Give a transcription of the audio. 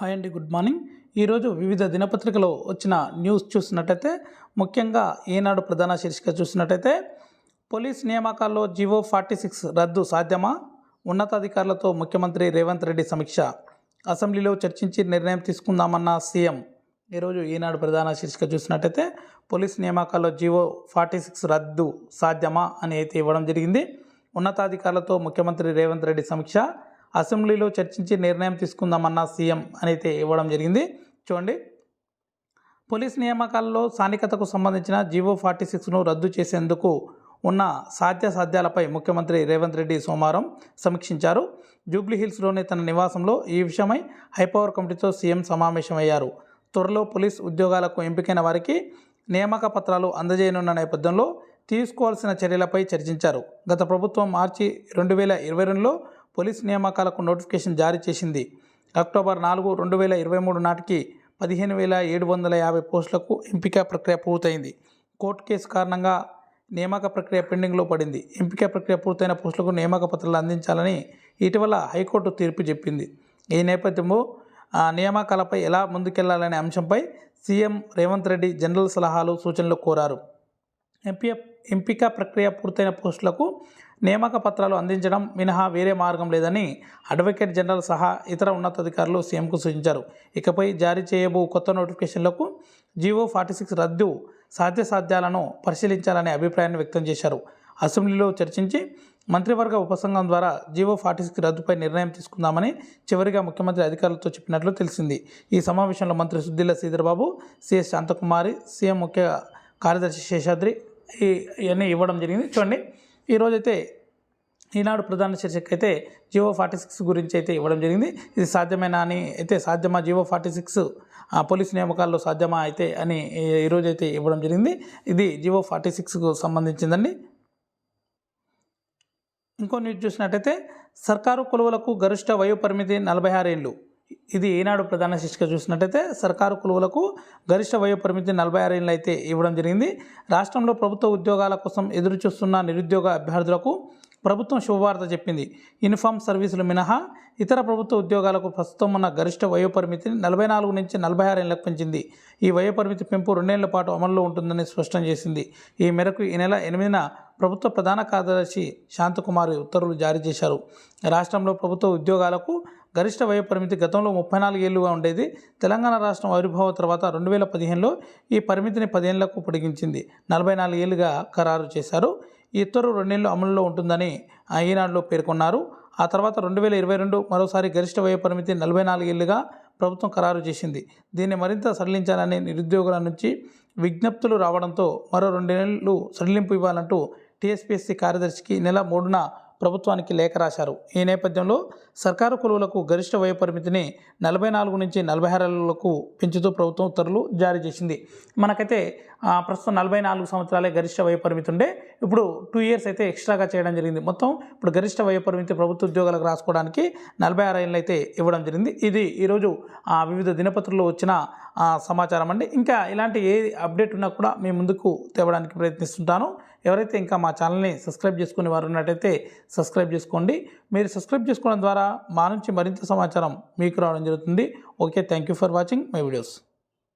Hi అండి good morning. ఈరోజు వివిధ దినపత్రికలో వచ్చిన న్యూస్ చూసినట్టయితే ముఖ్యంగా ఈనాడు ప్రధాన శీర్షిక చూసినట్టయితే పోలీస్ నియామకాల్లో జీవో ఫార్టీ సిక్స్ రద్దు సాధ్యమా? ఉన్నతాధికారులతో ముఖ్యమంత్రి రేవంత్ రెడ్డి సమీక్ష. అసెంబ్లీలో చర్చించి నిర్ణయం తీసుకుందామన్న సీఎం ఈరోజు ఈనాడు ప్రధాన శీర్షిక చూసినట్టయితే పోలీస్ నియామకాల్లో జీవో ఫార్టీ సిక్స్ రద్దు సాధ్యమా అని అయితే ఇవ్వడం జరిగింది. ఉన్నతాధికారులతో ముఖ్యమంత్రి రేవంత్ రెడ్డి సమీక్ష. అసెంబ్లీలో చర్చించి నిర్ణయం తీసుకుందామన్న సీఎం అనైతే ఇవ్వడం జరిగింది. చూడండి. పోలీస్ నియామకాల్లో స్థానికతకు సంబంధించిన జీవో ఫార్టీ సిక్స్ను రద్దు చేసేందుకు ఉన్న సాధ్యాసాధ్యాలపై ముఖ్యమంత్రి రేవంత్ రెడ్డి సోమవారం సమీక్షించారు. జూబ్లీహిల్స్లోని తన నివాసంలో ఈ విషయమై హైపవర్ కమిటీతో సీఎం సమావేశమయ్యారు. త్వరలో పోలీస్ ఉద్యోగాలకు ఎంపికైన వారికి నియామక పత్రాలు అందజేయనున్న నేపథ్యంలో తీసుకోవాల్సిన చర్యలపై చర్చించారు. గత ప్రభుత్వం మార్చి రెండు వేల ఇరవై రెండులో పోలీస్ నియామకాలకు నోటిఫికేషన్ జారీ చేసింది. అక్టోబర్ నాలుగు రెండు వేల ఇరవై మూడు నాటికి పదిహేను వేల ఏడు వందల యాభై పోస్టులకు ఎంపిక ప్రక్రియ పూర్తయింది. కోర్టు కేసు కారణంగా నియామక ప్రక్రియ పెండింగ్లో పడింది. ఎంపిక ప్రక్రియ పూర్తయిన పోస్టులకు నియామక పత్రాలు అందించాలని ఇటీవల హైకోర్టు తీర్పు చెప్పింది. ఈ నేపథ్యంలో ఆ నియామకాలపై ఎలా ముందుకెళ్ళాలనే అంశంపై సీఎం రేవంత్ రెడ్డి జనరల్ సలహాలు సూచనలు కోరారు. ఎంపీ ఎంపిక ప్రక్రియ పూర్తయిన పోస్టులకు నియామక పత్రాలు అందించడం మినహా వేరే మార్గం లేదని అడ్వకేట్ జనరల్ సహా ఇతర ఉన్నతాధికారులు సీఎంకు సూచించారు. ఇకపై జారీ చేయబో కొత్త నోటిఫికేషన్లకు జీవో ఫార్టీ సిక్స్ రద్దు సాధ్యసాధ్యాలను పరిశీలించాలనే అభిప్రాయాన్ని వ్యక్తం చేశారు. అసెంబ్లీలో చర్చించి మంత్రివర్గ ఉపసంఘం ద్వారా జీవో ఫార్టీ సిక్స్ రద్దుపై నిర్ణయం తీసుకుందామని చివరిగా ముఖ్యమంత్రి అధికారులతో చెప్పినట్లు తెలిసింది. ఈ సమావేశంలో మంత్రి సుద్దిల్ల శ్రీధర్బాబు సిఎస్ శాంతకుమారి సీఎం ముఖ్య కార్యదర్శి శేషాద్రి ఇవన్నీ ఇవ్వడం జరిగింది. చూడండి. ఈరోజైతే ఈనాడు ప్రధాన శీర్షిక అయితే జియో ఫార్టీ సిక్స్ గురించి అయితే ఇవ్వడం జరిగింది. ఇది సాధ్యమేనా అని అయితే సాధ్యమా? జియో ఫార్టీ సిక్స్ పోలీసు నియామకాల్లో సాధ్యమా అయితే అని ఈ- ఈరోజు అయితే ఇవ్వడం జరిగింది. ఇది జియో ఫార్టీ సిక్స్కు సంబంధించిందండి. ఇంకో న్యూస్ చూసినట్టయితే సర్కారు కొలువులకు గరిష్ట వయో పరిమితి నలభై ఆరు ఏళ్ళు. ఇది ఈనాడు ప్రధాన శిక్షగా చూసినట్టయితే సర్కారు కులువులకు గరిష్ట వయో పరిమితి నలభై ఆరు ఏళ్ళు అయితే ఇవ్వడం జరిగింది. రాష్ట్రంలో ప్రభుత్వ ఉద్యోగాల కోసం ఎదురు చూస్తున్న నిరుద్యోగ అభ్యర్థులకు ప్రభుత్వం శుభవార్త చెప్పింది. యూనిఫామ్ సర్వీసులు మినహా ఇతర ప్రభుత్వ ఉద్యోగాలకు ప్రస్తుతం ఉన్న గరిష్ట వయో పరిమితిని నలభై నాలుగు నుంచి నలభై ఆరు ఏళ్ళకు పెంచింది. ఈ వయో పరిమితి పెంపు రెండేళ్ళ పాటు అమల్లో ఉంటుందని స్పష్టం చేసింది. ఈ మేరకు ఈ నెల ఎనిమిదిన ప్రభుత్వ ప్రధాన కార్యదర్శి శాంతకుమారి ఉత్తర్వులు జారీ చేశారు. రాష్ట్రంలో ప్రభుత్వ ఉద్యోగాలకు గరిష్ట వయో పరిమితి గతంలో ముప్పై నాలుగు ఏళ్ళుగా ఉండేది. తెలంగాణ రాష్ట్రం ఆవిర్భావ తర్వాత రెండు వేల పదిహేనులో ఈ పరిమితిని పదిహేనులకు పొడిగించింది. నలభై నాలుగు ఖరారు చేశారు. ఈ ఉత్తర్వు రెండేళ్ళు అమలులో ఉంటుందని ఈనాడులో పేర్కొన్నారు. ఆ తర్వాత రెండు వేల ఇరవై రెండు మరోసారి గరిష్ట వయో పరిమితి నలభై నాలుగు ప్రభుత్వం ఖరారు చేసింది. దీన్ని మరింత సడలించాలని నిరుద్యోగుల నుంచి విజ్ఞప్తులు రావడంతో మరో రెండు నెలలు సడలింపు ఇవ్వాలంటూ టీఎస్పీఎస్సీ కార్యదర్శికి నెల మూడున ప్రభుత్వానికి లేఖ రాశారు. ఈ నేపథ్యంలో సర్కారు కొలువులకు గరిష్ట వయో పరిమితిని నలభై నాలుగు నుంచి నలభై ఆరులకు పెంచుతూ ప్రభుత్వం ఉత్తర్వులు జారీ చేసింది. మనకైతే ప్రస్తుతం నలభై నాలుగు సంవత్సరాలే గరిష్ట వయో పరిమితి ఉండే. ఇప్పుడు టూ ఇయర్స్ అయితే ఎక్స్ట్రాగా చేయడం జరిగింది. మొత్తం ఇప్పుడు గరిష్ట వయో పరిమితి ప్రభుత్వ ఉద్యోగాలకు రాసుకోవడానికి నలభై ఆరు ఏళ్ళు అయితే ఇవ్వడం జరిగింది. ఇది ఈరోజు ఆ, వివిధ దినపత్రుల్లో వచ్చిన సమాచారం అండి. ఇంకా ఇలాంటి ఏ అప్డేట్ ఉన్నా కూడా మీ ముందుకు తేవడానికి ప్రయత్నిస్తుంటాను. ఎవరైతే ఇంకా మా ఛానల్ని సబ్స్క్రైబ్ చేసుకునే వారు ఉన్నట్టయితే సబ్స్క్రైబ్ చేసుకోండి. మీరు సబ్స్క్రైబ్ చేసుకోవడం ద్వారా మా నుంచి మరింత సమాచారం మీకు రావడం జరుగుతుంది. Okay thank you for watching my videos.